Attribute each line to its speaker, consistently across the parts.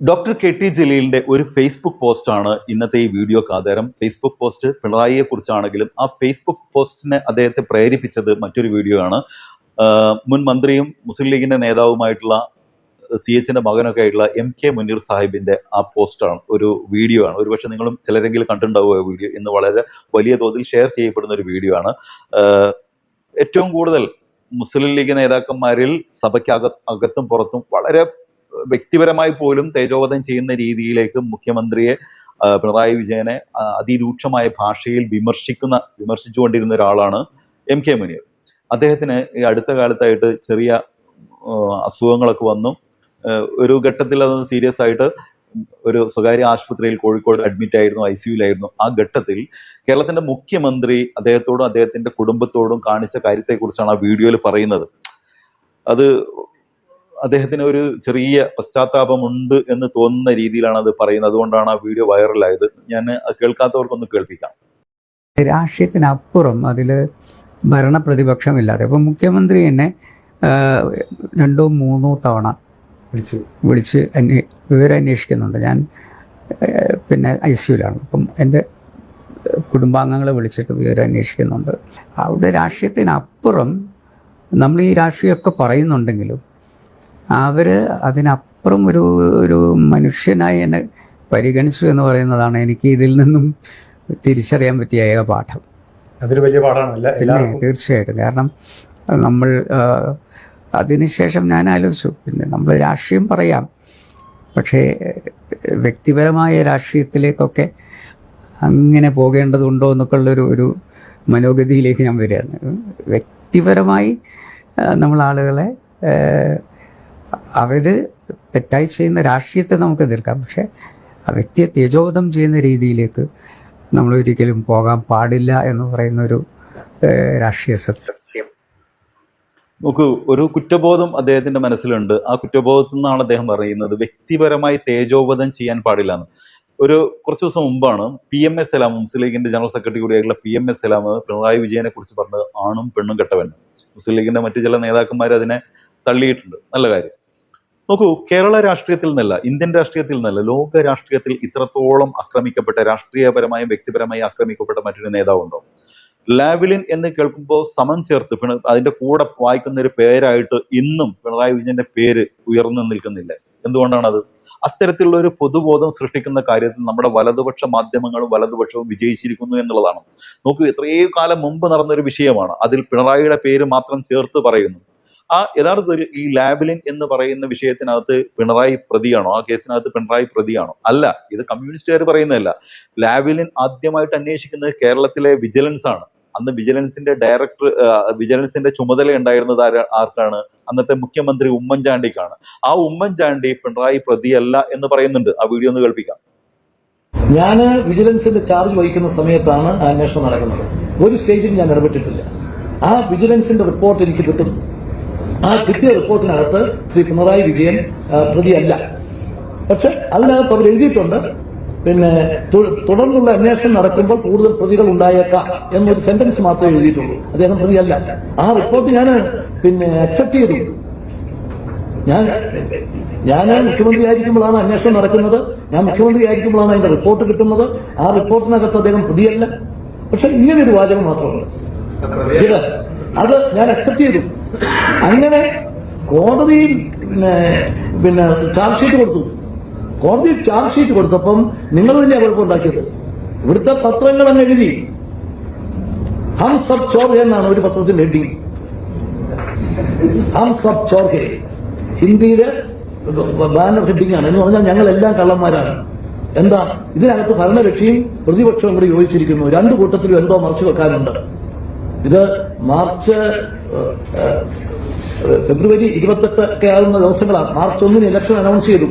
Speaker 1: Doctor K T ജലീലിന്റെ ഒരു Facebook ആണ് ഇന്നത്തെ ഈ വീഡിയോ ആധാരം. ഫേസ്ബുക്ക് പോസ്റ്റ് പിണറായിയെ കുറിച്ചാണെങ്കിലും ആ ഫേസ്ബുക്ക് പോസ്റ്റിനെ അദ്ദേഹത്തെ പ്രേരിപ്പിച്ചത് മറ്റൊരു വീഡിയോ ആണ്. മുൻ മന്ത്രിയും മുസ്ലിം ലീഗിന്റെ നേതാവുമായിട്ടുള്ള സി എച്ചിന്റെ മകനൊക്കെ ആയിട്ടുള്ള എം കെ മുനീർ സാഹിബിന്റെ ആ പോസ്റ്റാണ് ഒരു വീഡിയോ ആണ്. ഒരുപക്ഷെ നിങ്ങളും ചിലരെങ്കിലും കണ്ടിട്ടുണ്ടാവുക വീഡിയോ ഇന്ന് വളരെ വലിയ തോതിൽ ഷെയർ ചെയ്യപ്പെടുന്ന ഒരു വീഡിയോ ആണ്. ഏറ്റവും കൂടുതൽ മുസ്ലിം ലീഗ് നേതാക്കന്മാരിൽ സഭയ്ക്ക് അകത്തും പുറത്തും വളരെ വ്യക്തിപരമായി പോലും തേജോവധം ചെയ്യുന്ന രീതിയിലേക്ക് മുഖ്യമന്ത്രിയെ പിണറായി വിജയനെ അതിരൂക്ഷമായ ഭാഷയിൽ വിമർശിക്കുന്ന വിമർശിച്ചുകൊണ്ടിരുന്ന ഒരാളാണ് എം കെ മുനീർ. അദ്ദേഹത്തിന് ഈ അടുത്ത കാലത്തായിട്ട് ചെറിയ അസുഖങ്ങളൊക്കെ വന്നു. ഒരു ഘട്ടത്തിൽ അത് സീരിയസ് ആയിട്ട് ഒരു സ്വകാര്യ ആശുപത്രിയിൽ കോഴിക്കോട് അഡ്മിറ്റ് ആയിരുന്നു ഐ സിയുലായിരുന്നു ആ ഘട്ടത്തിൽ കേരളത്തിന്റെ മുഖ്യമന്ത്രി അദ്ദേഹത്തോടും അദ്ദേഹത്തിന്റെ കുടുംബത്തോടും കാണിച്ച കാര്യത്തെക്കുറിച്ചാണ് ആ വീഡിയോയിൽ പറയുന്നത്. അത് അദ്ദേഹത്തിന് ഒരു ചെറിയ പശ്ചാത്താപമുണ്ട് എന്ന് തോന്നുന്ന രീതിയിലാണ് അത് പറയുന്നത്. അതുകൊണ്ടാണ് ആ വീഡിയോ വൈറലായത്. ഞാൻ അത് കേൾക്കാത്തവർക്കൊന്ന് കേൾപ്പിക്കാം.
Speaker 2: രാഷ്ട്രീയത്തിനപ്പുറം അതിൽ ഭരണപ്രതിപക്ഷമില്ലാതെ. അപ്പം മുഖ്യമന്ത്രി എന്നെ രണ്ടോ മൂന്നോ തവണ
Speaker 3: വിളിച്ച്.
Speaker 2: വിളിച്ച് അന്വേ വിവരം അന്വേഷിക്കുന്നുണ്ട് ഞാൻ പിന്നെ ഐ സിയുലാണ് അപ്പം എന്റെ കുടുംബാംഗങ്ങളെ വിളിച്ചിട്ട് വിവരം അന്വേഷിക്കുന്നുണ്ട് അവിടെ രാഷ്ട്രീയത്തിനപ്പുറം നമ്മൾ ഈ രാഷ്ട്രീയമൊക്കെ പറയുന്നുണ്ടെങ്കിലും അവർ അതിനപ്പുറം ഒരു ഒരു മനുഷ്യനായി എന്നെ പരിഗണിച്ചു എന്ന് പറയുന്നതാണ് എനിക്ക് ഇതിൽ നിന്നും തിരിച്ചറിയാൻ പറ്റിയ ഏക പാഠം.
Speaker 3: അതൊരു വലിയ പാഠമാണ്.
Speaker 2: പിന്നെ തീർച്ചയായിട്ടും. കാരണം നമ്മൾ അതിനുശേഷം ഞാൻ ആലോചിച്ചു. പിന്നെ നമ്മൾ രാഷ്ട്രീയം പറയാം. പക്ഷേ വ്യക്തിപരമായ രാഷ്ട്രീയത്തിലേക്കൊക്കെ അങ്ങനെ പോകേണ്ടതുണ്ടോ എന്നൊക്കെയുള്ളൊരു ഒരു മനോഗതിയിലേക്ക് ഞാൻ വരികയാണ്. വ്യക്തിപരമായി നമ്മൾ ആളുകളെ അവർ തെറ്റായി ചെയ്യുന്ന രാഷ്ട്രീയത്തെ നമുക്ക് എതിർക്കാം. പക്ഷേ ആ വ്യക്തിയെ തേജോവധം ചെയ്യുന്ന രീതിയിലേക്ക് നമ്മൾ ഒരിക്കലും പോകാൻ പാടില്ല എന്ന് പറയുന്ന ഒരു രാഷ്ട്രീയ സത്യം.
Speaker 1: നോക്കൂ ഒരു കുറ്റബോധം അദ്ദേഹത്തിന്റെ മനസ്സിലുണ്ട്. ആ കുറ്റബോധത്തിൽ നിന്നാണ് അദ്ദേഹം പറയുന്നത് വ്യക്തിപരമായി തേജോവധം ചെയ്യാൻ പാടില്ല എന്ന്. ഒരു കുറച്ച് ദിവസം മുമ്പാണ് P M S Salam Muslim ലീഗിന്റെ general secretary കൂടിയായിട്ടുള്ള P M S Salam Pinarayi വിജയനെ കുറിച്ച് പറഞ്ഞത് ആണും പെണ്ണും കെട്ടവൻ മുസ്ലിം ലീഗിന്റെ മറ്റു ചില നേതാക്കന്മാർ അതിനെ തള്ളിയിട്ടുണ്ട്. നല്ല കാര്യം. നോക്കൂ കേരള രാഷ്ട്രീയത്തിൽ നിന്നല്ല ഇന്ത്യൻ രാഷ്ട്രീയത്തിൽ നിന്നല്ല ലോക രാഷ്ട്രീയത്തിൽ ഇത്രത്തോളം ആക്രമിക്കപ്പെട്ട രാഷ്ട്രീയപരമായും വ്യക്തിപരമായി ആക്രമിക്കപ്പെട്ട മറ്റൊരു നേതാവുണ്ടോ? ലാവിലിൻ എന്ന് കേൾക്കുമ്പോൾ സമം ചേർത്ത് പിണ അതിന്റെ കൂടെ വായിക്കുന്ന ഒരു പേരായിട്ട് ഇന്നും പിണറായി വിജയന്റെ പേര് ഉയർന്നു നിൽക്കുന്നില്ല. എന്തുകൊണ്ടാണത്? അത്തരത്തിലുള്ള ഒരു പൊതുബോധം സൃഷ്ടിക്കുന്ന കാര്യത്തിൽ നമ്മുടെ വലതുപക്ഷ മാധ്യമങ്ങളും വലതുപക്ഷവും വിജയിച്ചിരിക്കുന്നു എന്നുള്ളതാണ്. നോക്കൂ എത്രയോ കാലം മുമ്പ് നടന്നൊരു വിഷയമാണ് അതിൽ പിണറായിയുടെ പേര് മാത്രം ചേർത്ത് പറയുന്നു. ആ യഥാർത്ഥത്തിൽ ഈ ലാബിലിൻ എന്ന് പറയുന്ന വിഷയത്തിനകത്ത് പിണറായി പ്രതിയാണോ? ആ കേസിനകത്ത് പിണറായി പ്രതിയാണോ? അല്ല ഇത് കമ്മ്യൂണിസ്റ്റുകാർ പറയുന്നതല്ല. ലാബിലിൻ ആദ്യമായിട്ട് അന്വേഷിക്കുന്നത് കേരളത്തിലെ വിജിലൻസ് ആണ് അന്ന് വിജിലൻസിന്റെ ഡയറക്ടർ വിജിലൻസിന്റെ ചുമതല ഉണ്ടായിരുന്നത് ആർക്കാണ്? അന്നത്തെ മുഖ്യമന്ത്രി ഉമ്മൻചാണ്ടിക്കാണ്. ആ ഉമ്മൻചാണ്ടി പിണറായി പ്രതിയല്ല എന്ന് പറയുന്നുണ്ട്. ആ വീഡിയോ ഒന്ന് കേൾപ്പിക്കാം.
Speaker 4: ഞാൻ വിജിലൻസിന്റെ ചാർജ് വഹിക്കുന്ന സമയത്താണ് അന്വേഷണം നടക്കുന്നത്. ഒരു സ്റ്റേജിൽ ഞാൻ ഇടപെട്ടിട്ടില്ല. ആ വിജിലൻസിന്റെ റിപ്പോർട്ട് എനിക്ക് കിട്ടും. ആ കിട്ടിയ റിപ്പോർട്ടിനകത്ത് ശ്രീ പിണറായി വിജയൻ പ്രതിയല്ല. പക്ഷെ അതിനകത്ത് അവർ എഴുതിയിട്ടുണ്ട് പിന്നെ തുടർന്നുള്ള അന്വേഷണം നടക്കുമ്പോൾ കൂടുതൽ പ്രതികൾ ഉണ്ടായേക്കാം എന്നൊരു സെന്റൻസ് മാത്രമേ എഴുതിയിട്ടുള്ളൂ. അദ്ദേഹം പ്രതിയല്ല. ആ റിപ്പോർട്ട് ഞാൻ പിന്നെ അക്സെപ്റ്റ് ചെയ്തു. ഞാൻ ഞാൻ മുഖ്യമന്ത്രി ആയിരിക്കുമ്പോഴാണ് അന്വേഷണം നടക്കുന്നത്. ഞാൻ മുഖ്യമന്ത്രി ആയിരിക്കുമ്പോഴാണ് അതിന്റെ റിപ്പോർട്ട് കിട്ടുന്നത്. ആ റിപ്പോർട്ടിനകത്ത് അദ്ദേഹം പ്രതിയല്ല. പക്ഷെ ഇങ്ങനെ ഒരു വാചകം മാത്രമുണ്ട്. അത് ഞാൻ അക്സെപ്റ്റ് ചെയ്തു. അങ്ങനെ കോടതിയിൽ പിന്നെ ചാർജ് ഷീറ്റ് കൊടുത്തു. കോടതി ചാർജ് ഷീറ്റ് കൊടുത്തപ്പം നിങ്ങൾ തന്നെയാണ് കുഴപ്പമുണ്ടാക്കിയത് ഇവിടുത്തെ പത്രങ്ങൾ അങ്ങ് എഴുതി. ഹം സബ് ചോർ എന്നാണ് ഒരു പത്രത്തിന്റെ ഹെഡിങ് ഹം സബ് ചോർ ഹെ ഹിന്ദിയിലെ ബാനർ ഹെഡിങ് ആണ്. എന്ന് പറഞ്ഞാൽ ഞങ്ങൾ എല്ലാം കള്ളന്മാരാണ്. എന്താ? ഇതിനകത്ത് ഭരണകക്ഷിയും പ്രതിപക്ഷവും കൂടി യോജിച്ചിരിക്കുന്നു. രണ്ടു കൂട്ടത്തിലും എന്തോ മറച്ചു വെക്കാനുണ്ട്. ഇത് മാർച്ച് ഫെബ്രുവരി ഇരുപത്തെട്ട് ഒക്കെ ആകുന്ന ദിവസങ്ങളാണ്. മാർച്ച് ഒന്നിന് ഇലക്ഷൻ അനൗൺസ് ചെയ്തു.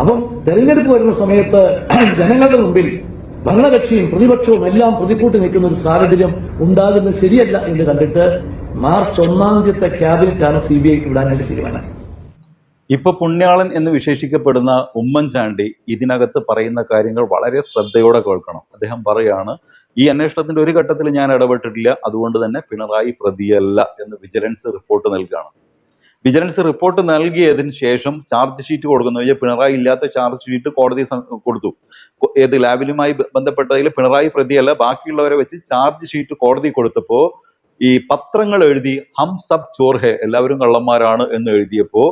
Speaker 4: അപ്പം തെരഞ്ഞെടുപ്പ് വരുന്ന സമയത്ത് ജനങ്ങളുടെ മുമ്പിൽ ഭരണകക്ഷിയും പ്രതിപക്ഷവും എല്ലാം പ്രതിക്കൂട്ടി നിൽക്കുന്ന ഒരു സാഹചര്യം ഉണ്ടാകുന്നത് ശരിയല്ല എന്ന് കണ്ടിട്ട് മാർച്ച് ഒന്നാം തീയതി ക്യാബിനറ്റാണ് സി ബി ഐക്ക് വിടാനായിട്ട് തീരുമാനം.
Speaker 1: ഇപ്പൊ പുണ്യാളൻ എന്ന് വിശേഷിക്കപ്പെടുന്ന ഉമ്മൻചാണ്ടി ഇതിനകത്ത് പറയുന്ന കാര്യങ്ങൾ വളരെ ശ്രദ്ധയോടെ കേൾക്കണം. അദ്ദേഹം പറയാണ് ഈ അന്വേഷണത്തിന്റെ ഒരു ഘട്ടത്തിൽ ഞാൻ ഇടപെട്ടിട്ടില്ല. അതുകൊണ്ട് തന്നെ പിണറായി പ്രതിയല്ല എന്ന് വിജിലൻസ് റിപ്പോർട്ട് നൽകുകയാണ്. വിജിലൻസ് റിപ്പോർട്ട് നൽകിയതിന് ശേഷം ചാർജ് ഷീറ്റ് കൊടുക്കുന്നു. വെച്ചാൽ പിണറായി ഇല്ലാത്ത ചാർജ് ഷീറ്റ് കോടതി കൊടുത്തു. ഏത് ലാബിലുമായി ബന്ധപ്പെട്ടതിൽ പിണറായി പ്രതിയല്ല. ബാക്കിയുള്ളവരെ വെച്ച് ചാർജ് ഷീറ്റ് കോടതി കൊടുത്തപ്പോ ഈ പത്രങ്ങൾ എഴുതി ഹം സബ് ചോർഹെ എല്ലാവരും കള്ളന്മാരാണ് എന്ന് എഴുതിയപ്പോ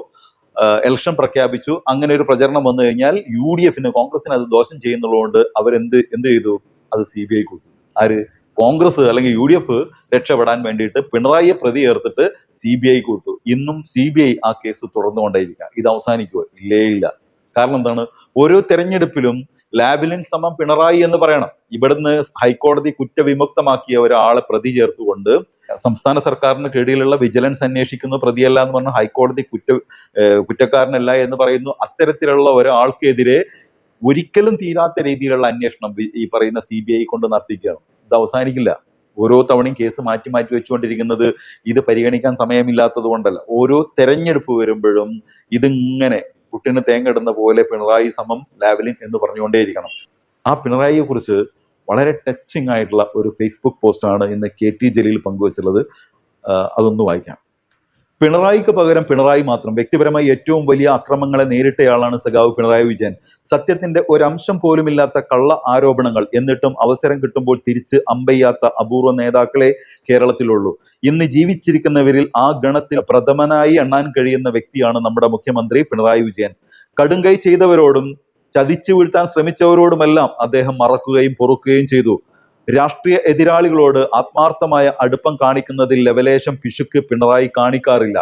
Speaker 1: ഇലക്ഷൻ പ്രഖ്യാപിച്ചു. അങ്ങനെ ഒരു പ്രചരണം വന്നു കഴിഞ്ഞാൽ യു ഡി എഫിന് കോൺഗ്രസിന് അത് ദോഷം ചെയ്യുന്നുള്ളതുകൊണ്ട് അവരെന്ത് എന്ത് ചെയ്തു? അത് സി ബി ഐ കൊടുത്തു. ആര്? കോൺഗ്രസ് അല്ലെങ്കിൽ യു ഡി എഫ് രക്ഷപ്പെടാൻ വേണ്ടിയിട്ട് പിണറായിയെ പ്രതി ചേർത്തിട്ട് സി ബി ഐ കൊടുത്തു. ഇന്നും സി ബി ഐ ആ കേസ് തുറന്നുകൊണ്ടേയിരിക്കുക ഇത് അവസാനിക്കുമോ ഇല്ലേ ഇല്ല. കാരണം എന്താണ്? ഓരോ തെരഞ്ഞെടുപ്പിലും ലാബിലിൻ സമം പിണറായി എന്ന് പറയണം. ഇവിടുന്ന് ഹൈക്കോടതി കുറ്റവിമുക്തമാക്കിയ ഒരാളെ പ്രതി ചേർത്തുകൊണ്ട് സംസ്ഥാന സർക്കാരിന് കീഴിലുള്ള വിജിലൻസ് അന്വേഷിക്കുന്ന പ്രതിയല്ല എന്ന് പറഞ്ഞ ഹൈക്കോടതി കുറ്റ കുറ്റക്കാരനല്ല എന്ന് പറയുന്നു. അത്തരത്തിലുള്ള ഒരാൾക്കെതിരെ ഒരിക്കലും തീരാത്ത രീതിയിലുള്ള അന്വേഷണം ഈ പറയുന്ന സി ബി ഐ കൊണ്ട് നടത്തിക്കുകയാണ് ഇത് അവസാനിക്കില്ല. ഓരോ തവണയും കേസ് മാറ്റി മാറ്റി വെച്ചുകൊണ്ടിരിക്കുന്നത് ഇത് പരിഗണിക്കാൻ സമയമില്ലാത്തത് കൊണ്ടല്ല. ഓരോ തെരഞ്ഞെടുപ്പ് വരുമ്പോഴും ഇതിങ്ങനെ പുട്ടിന് തേങ്ങ ഇടുന്ന പോലെ പിണറായി സമം ലാവലിൻ എന്ന് പറഞ്ഞുകൊണ്ടേയിരിക്കണം. ആ പിണറായിയെ കുറിച്ച് വളരെ ടച്ചിങ് ആയിട്ടുള്ള ഒരു ഫേസ്ബുക്ക് പോസ്റ്റാണ് ഇന്ന് കെ ടി ജലീൽ പങ്കുവച്ചുള്ളത് അതൊന്ന് വായിക്കാം. പിണറായിക്ക് പകരം പിണറായി മാത്രം. വ്യക്തിപരമായി ഏറ്റവും വലിയ അക്രമങ്ങളെ നേരിട്ടയാളാണ് സഖാവ് പിണറായി വിജയൻ. സത്യത്തിന്റെ ഒരംശം പോലുമില്ലാത്ത കള്ള ആരോപണങ്ങൾ എന്നിട്ടും അവസരം കിട്ടുമ്പോൾ തിരിച്ച് അമ്പയ്യാത്ത അപൂർവ നേതാക്കളെ കേരളത്തിലുള്ളൂ. ഇന്ന് ജീവിച്ചിരിക്കുന്നവരിൽ ആ ഗണത്തിൽ പ്രഥമനായി എണ്ണാൻ കഴിയുന്ന വ്യക്തിയാണ് നമ്മുടെ മുഖ്യമന്ത്രി പിണറായി വിജയൻ. കടുങ്കൈ ചെയ്തവരോടും ചതിച്ചു വീഴ്ത്താൻ ശ്രമിച്ചവരോടുമെല്ലാം അദ്ദേഹം മറക്കുകയും പൊറുക്കുകയും ചെയ്തു. രാഷ്ട്രീയ എതിരാളികളോട് ആത്മാർത്ഥമായ അടുപ്പം കാണിക്കുന്നതിൽ ലവലേശം പിശുക്ക് പിണറായി കാണിക്കാറില്ല.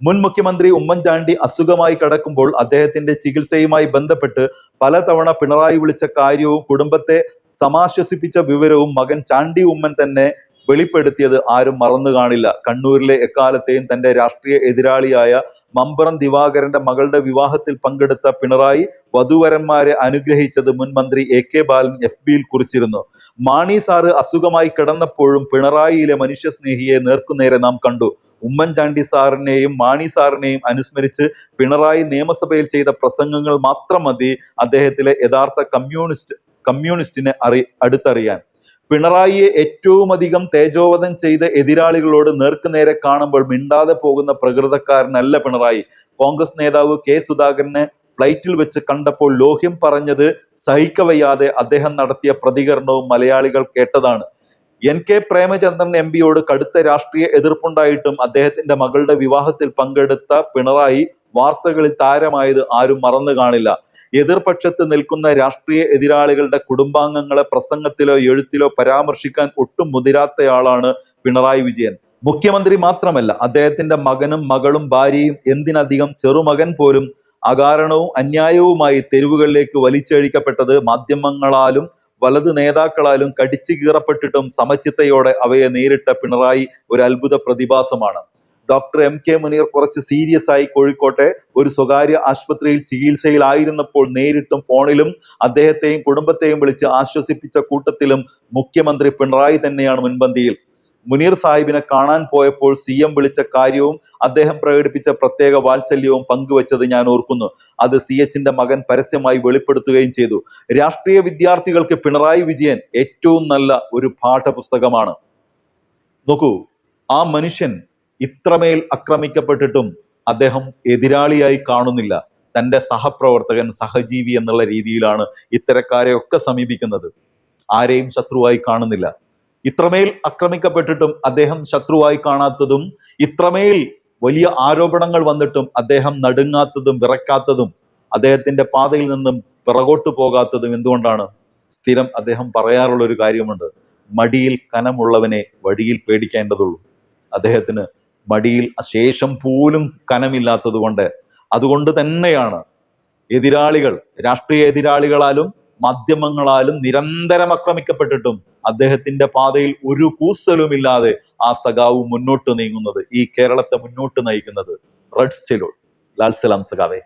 Speaker 1: മുൻ മുഖ്യമന്ത്രി ഉമ്മൻചാണ്ടി അസുഖമായി കിടക്കുമ്പോൾ അദ്ദേഹത്തിന്റെ ചികിത്സയുമായി ബന്ധപ്പെട്ട് പലതവണ പിണറായി വിളിച്ച കാര്യവും കുടുംബത്തെ സമാശ്വസിപ്പിച്ച വിവരവും മകൻ ചാണ്ടി ഉമ്മൻ തന്നെ വെളിപ്പെടുത്തിയത് ആരും മറന്നു കാണില്ല. കണ്ണൂരിലെ എക്കാലത്തെയും തന്റെ രാഷ്ട്രീയ എതിരാളിയായ മമ്പറം ദിവാകരന്റെ മകളുടെ വിവാഹത്തിൽ പങ്കെടുത്ത പിണറായി വധുവരന്മാരെ അനുഗ്രഹിച്ചത് മുൻ മന്ത്രി എ കെ ബാലൻ എഫ് ബിയിൽ കുറിച്ചിരുന്നു. മാണി സാറ് അസുഖമായി കിടന്നപ്പോഴും പിണറായിയിലെ മനുഷ്യസ്നേഹിയെ നേർക്കുനേരെ നാം കണ്ടു. ഉമ്മൻചാണ്ടി സാറിനെയും മാണി സാറിനെയും അനുസ്മരിച്ച് പിണറായി നിയമസഭയിൽ ചെയ്ത പ്രസംഗങ്ങൾ മാത്രം മതി അദ്ദേഹത്തിലെ യഥാർത്ഥ കമ്മ്യൂണിസ്റ്റ് കമ്മ്യൂണിസ്റ്റിനെ അറി അടുത്തറിയാൻ. പിണറായിയെ ഏറ്റവും അധികം തേജോവധം ചെയ്ത എതിരാളികളോട് നേർക്കുനേരെ കാണുമ്പോൾ മിണ്ടാതെ പോകുന്ന പ്രകൃതക്കാരനല്ല പിണറായി. കോൺഗ്രസ് നേതാവ് കെ സുധാകരനെ ഫ്ലൈറ്റിൽ വെച്ച് കണ്ടപ്പോൾ ലോഹ്യം പറഞ്ഞത് സഹിക്കവയ്യാതെ അദ്ദേഹം നടത്തിയ പ്രതികരണവും മലയാളികൾ കേട്ടതാണ്. എൻ കെ പ്രേമചന്ദ്രൻ എം പിയോട് കടുത്ത രാഷ്ട്രീയ എതിർപ്പുണ്ടായിട്ടും അദ്ദേഹത്തിന്റെ മകളുടെ വിവാഹത്തിൽ പങ്കെടുത്ത പിണറായി വാർത്തകളിൽ താരമായത് ആരും മറന്നു കാണില്ല. എതിർപക്ഷത്ത് നിൽക്കുന്ന രാഷ്ട്രീയ എതിരാളികളുടെ കുടുംബാംഗങ്ങളെ പ്രസംഗത്തിലോ എഴുത്തിലോ പരാമർശിക്കാൻ ഒട്ടും മുതിരാത്തയാളാണ് പിണറായി വിജയൻ. മുഖ്യമന്ത്രി മാത്രമല്ല അദ്ദേഹത്തിന്റെ മകനും മകളും ഭാര്യയും എന്തിനധികം ചെറുമകൻ പോലും അകാരണവും അന്യായവുമായി തെരുവുകളിലേക്ക് വലിച്ചഴിക്കപ്പെട്ടത് മാധ്യമങ്ങളാലും വലത് നേതാക്കളാലും കടിച്ചു കീറപ്പെട്ടിട്ടും സമചിത്തയോടെ അവയെ നേരിട്ട പിണറായി ഒരു അത്ഭുത പ്രതിഭാസമാണ്. ഡോക്ടർ എം കെ മുനീർ കുറച്ച് സീരിയസ് ആയി കോഴിക്കോട്ടെ ഒരു സ്വകാര്യ ആശുപത്രിയിൽ ചികിത്സയിലായിരുന്നപ്പോൾ നേരിട്ടും ഫോണിലും അദ്ദേഹത്തെയും കുടുംബത്തെയും വിളിച്ച് ആശ്വസിപ്പിച്ച കൂട്ടത്തിലും മുഖ്യമന്ത്രി പിണറായി തന്നെയാണ് മുൻപന്തിയിൽ. മുനീർ സാഹിബിനെ കാണാൻ പോയപ്പോൾ സി എം വിളിച്ച കാര്യവും അദ്ദേഹം പ്രകടിപ്പിച്ച പ്രത്യേക വാത്സല്യവും പങ്കുവച്ചത് ഞാൻ ഓർക്കുന്നു. അത് സി എച്ചിന്റെ മകൻ പരസ്യമായി വെളിപ്പെടുത്തുകയും ചെയ്തു. രാഷ്ട്രീയ വിദ്യാർത്ഥികൾക്ക് പിണറായി വിജയൻ ഏറ്റവും നല്ല ഒരു പാഠപുസ്തകമാണ്. നോക്കൂ ആ മനുഷ്യൻ ഇത്രമേൽ ആക്രമിക്കപ്പെട്ടിട്ടും അദ്ദേഹം എതിരാളിയായി കാണുന്നില്ല. തന്റെ സഹപ്രവർത്തകൻ സഹജീവി എന്നുള്ള രീതിയിലാണ് ഇത്തരക്കാരെ ഒക്കെ സമീപിക്കുന്നത്. ആരെയും ശത്രുവായി കാണുന്നില്ല. ഇത്രമേൽ ആക്രമിക്കപ്പെട്ടിട്ടും അദ്ദേഹം ശത്രുവായി കാണാത്തതും ഇത്രമേൽ വലിയ ആരോപണങ്ങൾ വന്നിട്ടും അദ്ദേഹം നടുങ്ങാത്തതും വിറക്കാത്തതും അദ്ദേഹത്തിന്റെ പാതയിൽ നിന്നും പിറകോട്ട് പോകാത്തതും എന്തുകൊണ്ടാണ്? സ്ഥിരം അദ്ദേഹം പറയാറുള്ള ഒരു കാര്യമുണ്ട്. മടിയിൽ കനമുള്ളവനെ വഴിയിൽ പേടിക്കേണ്ടതുള്ളൂ. അദ്ദേഹത്തിന് മടിയിൽ ശേഷം പോലും കനമില്ലാത്തത് കൊണ്ട് അതുകൊണ്ട് തന്നെയാണ് എതിരാളികൾ രാഷ്ട്രീയ എതിരാളികളാലും മാധ്യമങ്ങളാലും നിരന്തരം ആക്രമിക്കപ്പെട്ടിട്ടും അദ്ദേഹത്തിന്റെ പാതയിൽ ഒരു കൂസലുമില്ലാതെ ആ സഖാവ് മുന്നോട്ട് നീങ്ങുന്നത് ഈ കേരളത്തെ മുന്നോട്ട് നയിക്കുന്നത് റെഡ് സെലൂൺ. ലാൽ സലാം സഖാവേ.